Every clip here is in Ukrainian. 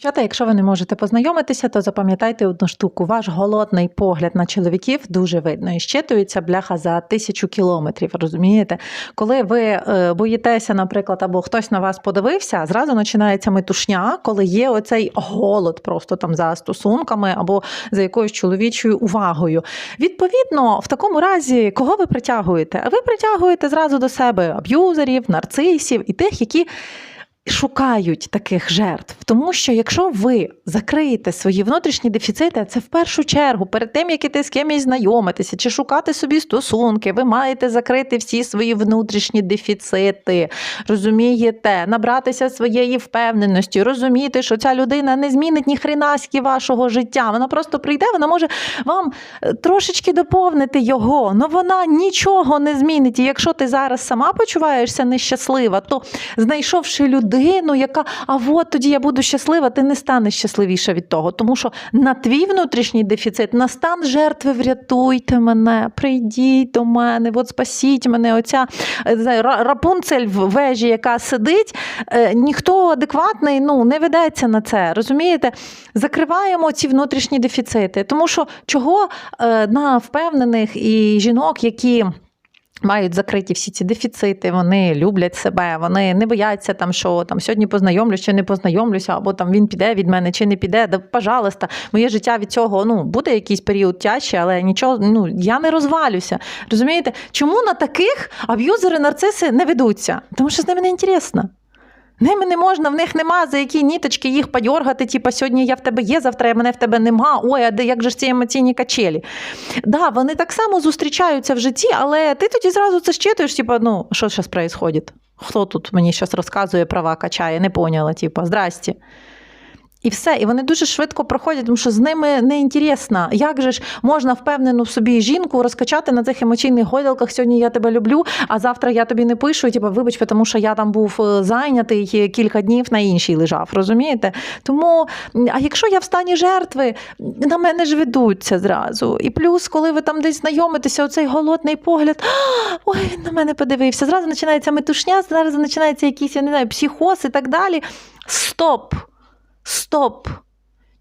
Дівчата, якщо ви не можете познайомитися, то запам'ятайте одну штуку. Ваш голодний погляд на чоловіків дуже видно і щитується бляха за тисячу кілометрів. Розумієте? Коли ви е, боїтеся, наприклад, або хтось на вас подивився, зразу починається метушня, коли є оцей голод просто там за стосунками або за якоюсь чоловічою увагою. Відповідно, в такому разі, кого ви притягуєте? А ви притягуєте зразу до себе аб'юзерів, нарцисів і тих, які шукають таких жертв. Тому що якщо ви закриєте свої внутрішні дефіцити, це в першу чергу, перед тим, як іти з кимось знайомитися чи шукати собі стосунки, ви маєте закрити всі свої внутрішні дефіцити, розумієте, набратися своєї впевненості, розуміти, що ця людина не змінить ні хрінаськи вашого життя. Вона просто прийде, вона може вам е, трошечки доповнити його, але вона нічого не змінить. І якщо ти зараз сама почуваєшся нещаслива, то знайшовши людину, яка, а от тоді я буду щаслива, ти не станеш щасливіша від того. Тому що на твій внутрішній дефіцит, на стан жертви, врятуйте мене, прийдіть до мене, от спасіть мене. Оця е, рапунцель в вежі, яка сидить, е, ніхто адекватний ну, не ведеться на це. Розумієте? Закриваємо ці внутрішні дефіцити. Тому що чого е, на впевнених і жінок, які. Мають закриті всі ці дефіцити, вони люблять себе, вони не бояться там, що там сьогодні познайомлюсь чи не познайомлюся, або там він піде від мене чи не піде. Да, пожалуйста, моє життя від цього ну буде якийсь період тяжче, але нічого, ну я не розвалюся. Розумієте, чому на таких аб'юзери, нарциси не ведуться? Тому що з ними не інтересно. Ними не можна, в них нема за які ніточки їх подьоргати. типу, сьогодні я в тебе є, завтра я мене в тебе нема. Ой, а де як же ж ці емоційні качелі? Да, вони так само зустрічаються в житті, але ти тоді зразу це щитуєш, типа, ну, що зараз відбувається? Хто тут мені щось розказує, права качає, не поняла, типа, здрасті. І все, і вони дуже швидко проходять, тому що з ними не інтересно. Як же ж можна впевнену в собі жінку розкачати на цих емоційних гойдалках? Сьогодні я тебе люблю, а завтра я тобі не пишу. І, типу, вибач, тому що я там був е, зайнятий е, кілька днів на іншій лежав. Розумієте? Тому, а якщо я в стані жертви, на мене ж ведуться зразу. І плюс, коли ви там десь знайомитеся, оцей голодний погляд, ой, він на мене подивився. Зразу починається метушня, зразу починається якийсь, я не знаю, психоз і так далі. Стоп! Стоп!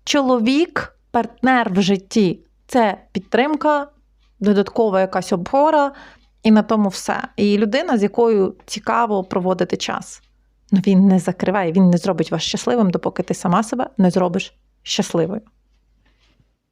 Чоловік, партнер в житті це підтримка, додаткова якась опора, і на тому все. І людина, з якою цікаво проводити час. Ну він не закриває, він не зробить вас щасливим, допоки ти сама себе не зробиш щасливою.